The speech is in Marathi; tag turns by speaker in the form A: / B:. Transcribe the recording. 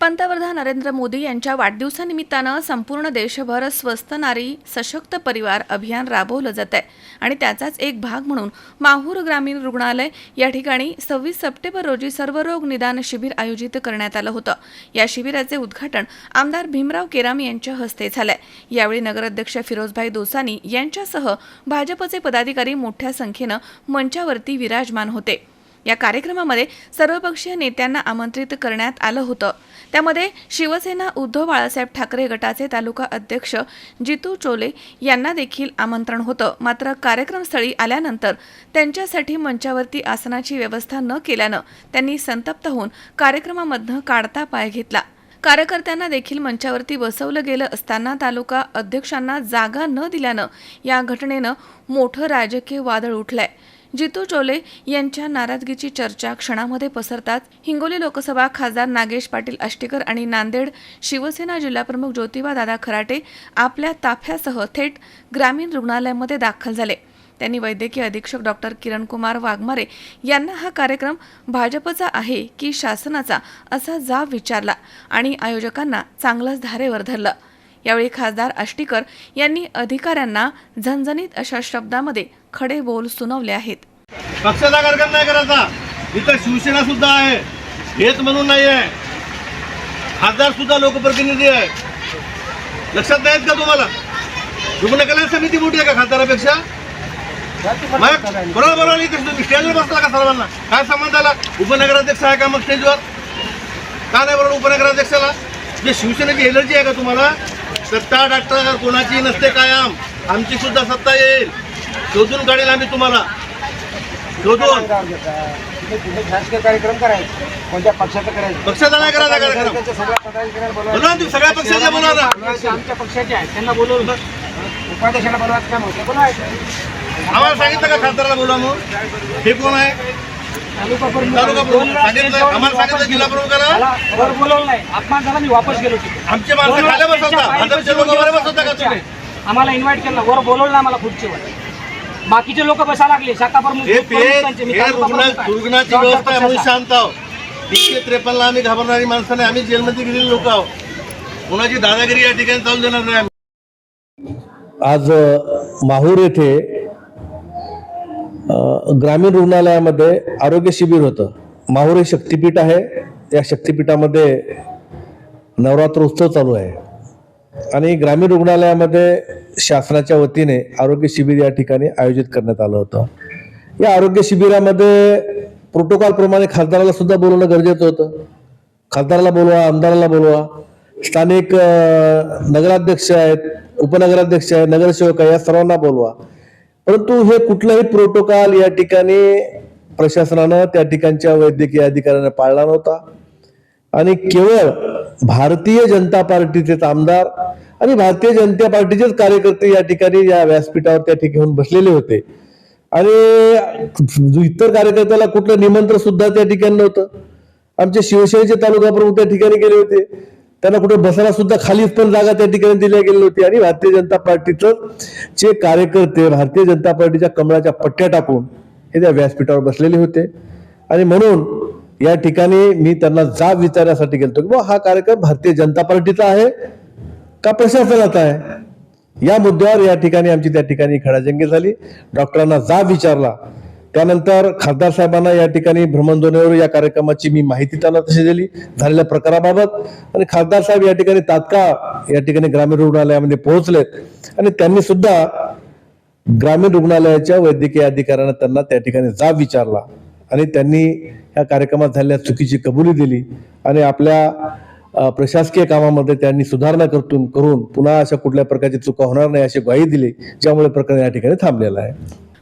A: पंतप्रधान नरेंद्र मोदी यांच्या वाढदिवसानिमित्तानं संपूर्ण देशभर स्वस्त नारी सशक्त परिवार अभियान राबवलं जात आहे आणि त्याचाच एक भाग म्हणून माहूर ग्रामीण रुग्णालय या ठिकाणी सव्वीस सप्टेंबर रोजी सर्वरोग निदान शिबिर आयोजित करण्यात आलं होतं. या शिबिराचे उद्घाटन आमदार भीमराव केराम यांच्या हस्ते झालंय. यावेळी नगराध्यक्ष फिरोजभाई दोसानी यांच्यासह भाजपचे पदाधिकारी मोठ्या संख्येनं मंचावरती विराजमान होते. या कार्यक्रमामध्ये सर्वपक्षीय नेत्यांना आमंत्रित करण्यात आलं होतं. त्यामध्ये शिवसेना उद्धव बाळासाहेब ठाकरे गटाचे तालुका अध्यक्ष जितू चोले यांना देखील आमंत्रण होतं. मात्र कार्यक्रमस्थळी आल्यानंतर त्यांच्यासाठी मंचावरती आसनाची व्यवस्था न केल्यानं त्यांनी संतप्त होऊन कार्यक्रमामधनं काढता पाय घेतला. कार्यकर्त्यांना देखील मंचावरती बसवलं गेलं असताना तालुका अध्यक्षांना जागा न दिल्यानं या घटनेनं मोठं राजकीय वादळ उठलंय. जितू चोले यांच्या नाराजगीची चर्चा क्षणामध्ये पसरतात. हिंगोली लोकसभा खासदार नागेश पाटील आष्टीकर आणि नांदेड शिवसेना जिल्हाप्रमुख ज्योतिबा दादा खराटे आपल्या ताफ्यासह थेट ग्रामीण रुग्णालयामध्ये दाखल झाले. त्यांनी वैद्यकीय अधीक्षक डॉक्टर किरणकुमार वाघमारे यांना हा कार्यक्रम भाजपचा आहे की शासनाचा असा जाब विचारला आणि आयोजकांना चांगलंच धारेवर धरलं. यावेळी खासदार आष्टीकर यांनी अधिकाऱ्यांना झणझणीत अशा शब्दामध्ये खडे बोल सुनावले आहेत.
B: पक्षाचा कार्यक्रम नाही करायचा. इथं शिवसेना सुद्धा आहे. हेच म्हणून नाही आहे खासदार सुद्धा लोकप्रतिनिधी आहे. लक्षात नाहीत का तुम्हाला? रुग्ण कल्याण समिती मोठी आहे का खासदारापेक्षा? बरोबर बरोबर तुम्ही स्टेजवर बसला का सर्वांना? काय संबंध आला? उपनगराध्यक्ष आहे का मग स्टेजवर? का नाही बरोबर उपनगराध्यक्षाला? जे शिवसेनेची एनर्जी आहे का तुम्हाला? सत्ता डॉक्टर कोणाची नसते कायम आमची सुद्धा सत्ता येईल. शोधून काढेल आम्ही तुम्हाला. शोधून.
C: शासकीय कार्यक्रम करायचे कोणत्या पक्षाचं करायचं
B: पक्षाचा नाही करायचा कार्यक्रम. बोला तुम्ही सगळ्या पक्षाचे बोला ना
C: आमच्या पक्षाचे आहेत त्यांना बोलवून उपाध्यक्षाला बोलवायचं काम होतं
B: आम्हाला सांगितलं का खासदाराला बोला म्हणून? हे कोण आहे?
C: वर बोलवलं नाही. अपमान झाला मी वापस गेलो तिथे.
B: आमचे माणसं खाली बसवता. भाजपचे लोक वर बसवता का तुम्ही?
C: आम्हाला इन्व्हाइट केलं. वर बोलवलं नाही आम्हाला खुर्चीवर. बाकीचे लोक बसा लागले. शाखा.
B: रुग्णाची व्यवस्था आहे म्हणून. शांत आहो तीनशे त्रेपन्नला आम्ही घाबरणारी माणसं नाही. आम्ही जेलमध्ये गेलेले लोक आहोत. कुणाची दादागिरी या ठिकाणी चालू देणार नाही आम्ही.
D: आज माहूर येथे ग्रामीण रुग्णालयामध्ये आरोग्य शिबिर होतं. माहुरे शक्तिपीठ आहे. या शक्तिपीठामध्ये नवरात्र उत्सव चालू आहे. आणि ग्रामीण रुग्णालयामध्ये शासनाच्या वतीने आरोग्य शिबिर या ठिकाणी आयोजित करण्यात आलं होतं. या आरोग्य शिबिरामध्ये प्रोटोकॉलप्रमाणे खासदाराला सुद्धा बोलवणं गरजेचं होतं. खासदाराला बोलवा आमदाराला बोलवा. स्थानिक नगराध्यक्ष आहेत उपनगराध्यक्ष आहेत नगरसेवक आहे या सर्वांना बोलवा. परंतु हे कुठलाही प्रोटोकॉल या ठिकाणी प्रशासनानं त्या ठिकाणच्या वैद्यकीय अधिकाऱ्यानं पाळला नव्हता. आणि केवळ भारतीय जनता पार्टीचेच आमदार आणि भारतीय जनता पार्टीचेच कार्यकर्ते या ठिकाणी या व्यासपीठावर त्या ठिकाणी बसलेले होते. आणि इतर कार्यकर्त्याला कुठलं निमंत्रण सुद्धा त्या ठिकाणी नव्हतं. आमचे शिवसेनेचे तालुका प्रमुख त्या ठिकाणी गेले होते. त्यांना कुठे बसायला सुद्धा खाली पण जागा त्या ठिकाणी दिल्या गेली होती आणि भारतीय जनता पार्टीचं जे कार्यकर्ते भारतीय जनता पार्टीच्या कमळाच्या पट्ट्या टाकून हे त्या व्यासपीठावर बसलेले होते. आणि म्हणून या ठिकाणी मी त्यांना जाब विचारण्यासाठी गेलो की हा कार्यक्रम भारतीय जनता पार्टीचा आहे का प्रशासनाचा आहे? या मुद्द्यावर या ठिकाणी आमची त्या ठिकाणी खडाजंगी झाली. डॉक्टरांना जाब विचारला. त्यानंतर खासदार साहेबांना या ठिकाणी भ्रमणध्वनीवर या कार्यक्रमाची मी माहिती त्यांना तशी दिली झालेल्या प्रकाराबाबत. आणि खासदार साहेब या ठिकाणी तात्काळ या ठिकाणी ग्रामीण रुग्णालयामध्ये पोहोचलेत. आणि त्यांनी सुद्धा ग्रामीण रुग्णालयाच्या वैद्यकीय अधिकाऱ्यांना त्यांना त्या ठिकाणी जाब विचारला. आणि त्यांनी या कार्यक्रमात झालेल्या चुकीची कबुली दिली. आणि आपल्या प्रशासकीय कामामध्ये त्यांनी सुधारणा करतून करून पुन्हा अशा कुठल्या प्रकारची चुका होणार नाही अशी ग्वाही दिली ज्यामुळे प्रकरण या ठिकाणी थांबलेलं आहे.